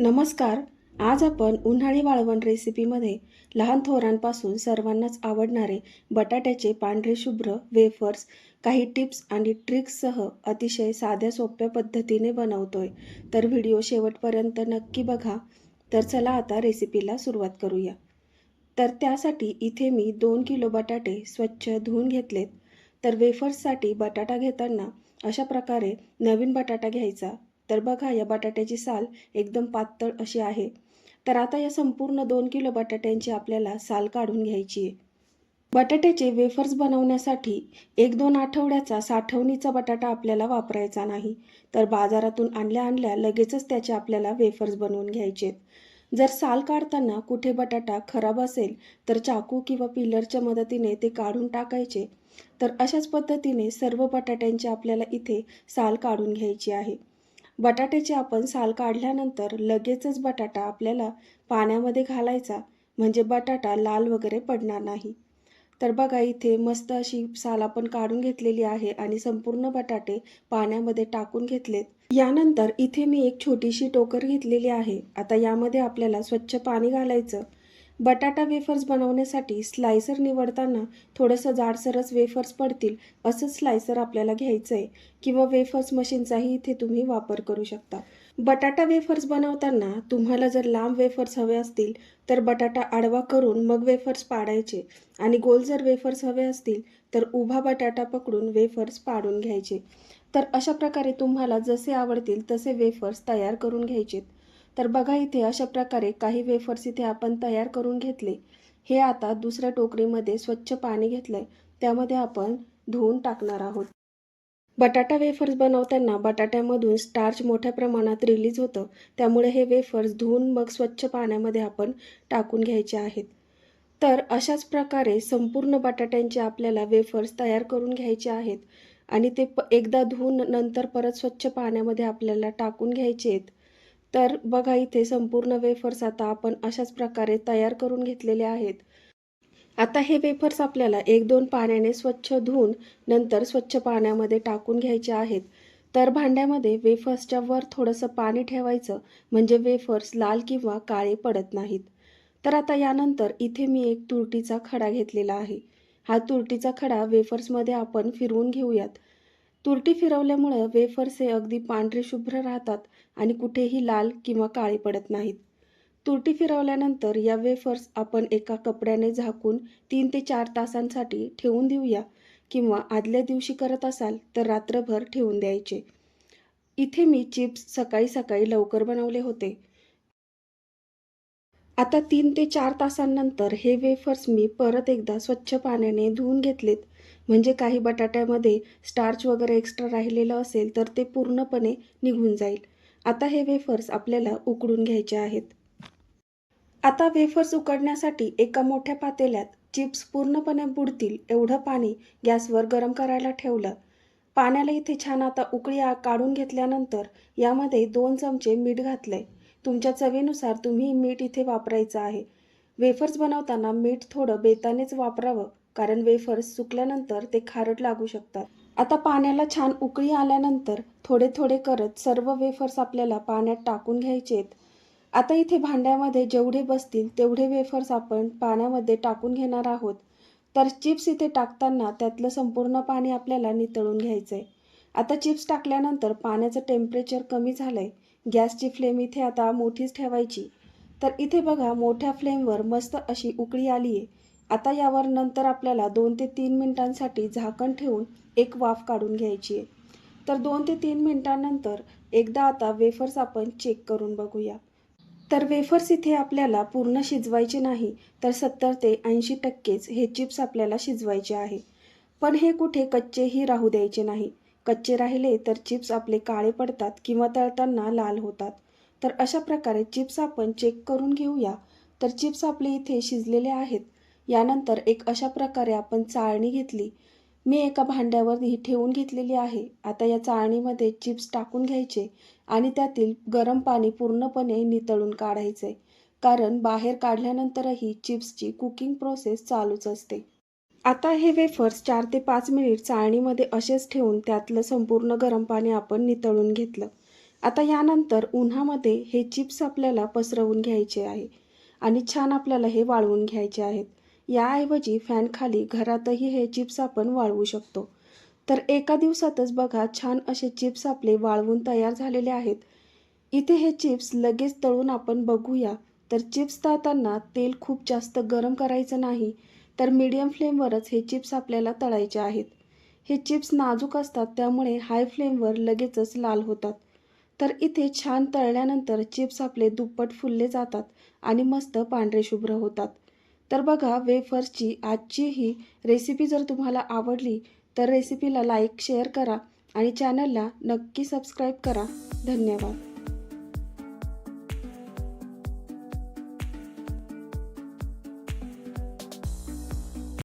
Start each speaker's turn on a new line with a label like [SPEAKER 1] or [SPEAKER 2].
[SPEAKER 1] नमस्कार. आज आपण उन्हाळी वाळवण रेसिपीमध्ये लहान थोरांपासून सर्वांनाच आवडणारे बटाट्याचे पांढरे शुभ्र वेफर्स काही टिप्स आणि ट्रिक्ससह अतिशय साध्या सोप्या पद्धतीने बनवतोय. तर व्हिडिओ शेवटपर्यंत नक्की बघा. तर चला आता रेसिपीला सुरुवात करूया. तर त्यासाठी इथे मी दोन किलो बटाटे स्वच्छ धुवून घेतलेत. तर वेफर्ससाठी बटाटा घेताना अशा प्रकारे नवीन बटाटा घ्यायचा. तर बघा या बटाट्याची साल एकदम पातळ अशी आहे. तर आता या संपूर्ण दोन किलो बटाट्यांची आपल्याला साल काढून घ्यायची आहे. बटाट्याचे वेफर्स बनवण्यासाठी एक दोन आठवड्याचा साठवणीचा बटाटा आपल्याला वापरायचा नाही. तर बाजारातून आणल्या आणल्या लगेचच त्याचे आपल्याला वेफर्स बनवून घ्यायचे आहेत. जर साल काढताना कुठे बटाटा खराब असेल तर चाकू किंवा पिलरच्या मदतीने ते काढून टाकायचे. तर अशाच पद्धतीने सर्व बटाट्यांची आपल्याला इथे साल काढून घ्यायची आहे. बटाट्याची आपण साल काढल्यानंतर लगेचच बटाटा आपल्याला पाण्यामध्ये घालायचा म्हणजे बटाटा लाल वगैरे पडणार नाही. तर बघा इथे मस्त अशी साल आपण काढून घेतलेली आहे आणि संपूर्ण बटाटे पाण्यामध्ये टाकून घेतलेत. यानंतर इथे मी एक छोटीशी टोकर घेतलेली आहे. आता यामध्ये आपल्याला स्वच्छ पाणी घालायचं. बटाटा वेफर्स बनवण्यासाठी स्लायसर निवडताना थोडंसं जाडसरच वेफर्स पडतील असंच स्लायसर आपल्याला घ्यायचं आहे किंवा वेफर्स मशीनचाही इथे तुम्ही वापर करू शकता. बटाटा वेफर्स बनवताना तुम्हाला जर लांब वेफर्स हवे असतील तर बटाटा आडवा करून मग वेफर्स पाडायचे. आणि गोल जर वेफर्स हवे असतील तर उभा बटाटा पकडून वेफर्स पाडून घ्यायचे. तर अशा प्रकारे तुम्हाला जसे आवडतील तसे वेफर्स तयार करून घ्यायचेत. तर बघा इथे अशा प्रकारे काही वेफर्स इथे आपण तयार करून घेतले. हे आता दुसऱ्या टोकरीमध्ये स्वच्छ पाणी घेतलंय. त्यामध्ये आपण धुवून टाकणार आहोत. बटाटा वेफर्स बनवताना बटाट्यामधून स्टार्च मोठ्या प्रमाणात रिलीज होतं. त्यामुळे हे वेफर्स धुवून मग स्वच्छ पाण्यामध्ये आपण टाकून घ्यायचे आहेत. तर अशाच प्रकारे संपूर्ण बटाट्यांचे आपल्याला वेफर्स तयार करून घ्यायचे आहेत. आणि ते प एकदा धुवून नंतर परत स्वच्छ पाण्यामध्ये आपल्याला टाकून घ्यायचे आहेत. तर बघा इथे संपूर्ण वेफर्स आता आपण अशाच प्रकारे तयार करून घेतलेले आहेत. आता हे वेफर्स आपल्याला एक दोन पाण्याने स्वच्छ धुवून नंतर स्वच्छ पाण्यामध्ये टाकून घ्यायचे आहेत. तर भांड्यामध्ये वेफर्सच्या वर थोडंसं पाणी ठेवायचं म्हणजे वेफर्स लाल किंवा काळे पडत नाहीत. तर आता यानंतर इथे मी एक तुरटीचा खडा घेतलेला आहे. हा तुरटीचा खडा वेफर्समध्ये आपण फिरवून घेऊयात. तुरटी फिरवल्यामुळं वेफर्स हे अगदी पांढरे शुभ्र राहतात आणि कुठेही लाल किंवा काळे पडत नाहीत. तुरटी फिरवल्यानंतर या वेफर्स आपण एका कपड्याने झाकून तीन ते चार तासांसाठी ठेवून देऊया किंवा आदल्या दिवशी करत असाल तर रात्रभर ठेवून द्यायचे. इथे मी चिप्स सकाळी सकाळी लवकर बनवले होते. आता तीन ते चार तासांनंतर हे वेफर्स मी परत एकदा स्वच्छ पाण्याने धुवून घेतलेत. म्हणजे काही बटाट्यामध्ये स्टार्च वगैरे एक्स्ट्रा राहिलेलं असेल तर ते पूर्णपणे निघून जाईल. आता हे वेफर्स आपल्याला उकडून घ्यायचे आहेत. आता वेफर्स उकडण्यासाठी एका मोठ्या पातेल्यात चिप्स पूर्णपणे बुडतील एवढं पाणी गॅसवर गरम करायला ठेवलं. पाण्याला इथे छान आता उकळी काढून घेतल्यानंतर यामध्ये दोन चमचे मीठ घातलंय. तुमच्या चवीनुसार तुम्ही मीठ इथे वापरायचं आहे. वेफर्स बनवताना मीठ थोडं बेतानेच वापरावं कारण वेफर्स सुकल्यानंतर ते खारट लागू शकतात. आता पाण्याला छान उकळी आल्यानंतर थोडे थोडे करत सर्व वेफर्स आपल्याला पाण्यात टाकून घ्यायचे आहेत आता इथे भांड्यामध्ये जेवढे बसतील तेवढे वेफर्स आपण पाण्यामध्ये टाकून घेणार आहोत. तर चिप्स इथे टाकताना त्यातलं संपूर्ण पाणी आपल्याला नितळून घ्यायचं आहे आता चिप्स टाकल्यानंतर पाण्याचं टेम्परेचर कमी झालं आहे गॅसची फ्लेम इथे आता मोठीच ठेवायची. तर इथे बघा मोठ्या फ्लेमवर मस्त अशी उकळी आली आहे. आता यावर नंतर आपल्याला दोन ते तीन मिनिटांसाठी झाकण ठेवून एक वाफ काढून घ्यायची आहे. तर दोन ते तीन मिनिटांनंतर एकदा आता वेफर्स आपण चेक करून बघूया. तर वेफर्स इथे आपल्याला पूर्ण शिजवायचे नाही तर सत्तर ते ऐंशी टक्केच हे चिप्स आपल्याला शिजवायचे आहे. पण हे कुठे कच्चेही राहू द्यायचे नाही. कच्चे राहिले तर चिप्स आपले काळे पडतात किंवा तळताना लाल होतात. तर अशा प्रकारे चिप्स आपण चेक करून घेऊया. तर चिप्स आपले इथे शिजलेले आहेत. यानंतर एक अशा प्रकारे आपण चाळणी घेतली. मी एका भांड्यावर ही ठेवून घेतलेली आहे. आता या चाळणीमध्ये चिप्स टाकून घ्यायचे आणि त्यातील गरम पाणी पूर्णपणे नितळून काढायचे. कारण बाहेर काढल्यानंतरही चिप्सची कुकिंग प्रोसेस चालूच असते. आता हे वेफर्स चार ते पाच मिनिट चाळणीमध्ये असेच ठेवून त्यातलं संपूर्ण गरम पाणी आपण नितळून घेतलं. आता यानंतर उन्हामध्ये हे चिप्स आपल्याला पसरवून घ्यायचे आहे आणि छान आपल्याला हे वाळवून घ्यायचे आहेत. याऐवजी फॅनखाली घरातही हे चिप्स आपण वाळवू शकतो. तर एका दिवसातच बघा छान असे चिप्स आपले वाळवून तयार झालेले आहेत. इथे हे चिप्स लगेच तळून आपण बघूया. तर चिप्स तळताना तेल खूप जास्त गरम करायचं नाही. तर मीडियम फ्लेमवरच हे चिप्स आपल्याला तळायचे आहेत. हे चिप्स नाजूक असतात त्यामुळे हाय फ्लेमवर लगेचच लाल होतात. तर इथे छान तळल्यानंतर चिप्स आपले दुप्पट फुलले जातात आणि मस्त पांढरे शुभ्र होतात. तर बघा वेफर्सची आजची ही रेसिपी जर तुम्हाला आवडली तर रेसिपीला लाईक शेअर करा आणि चॅनलला नक्की सबस्क्राईब करा. धन्यवाद.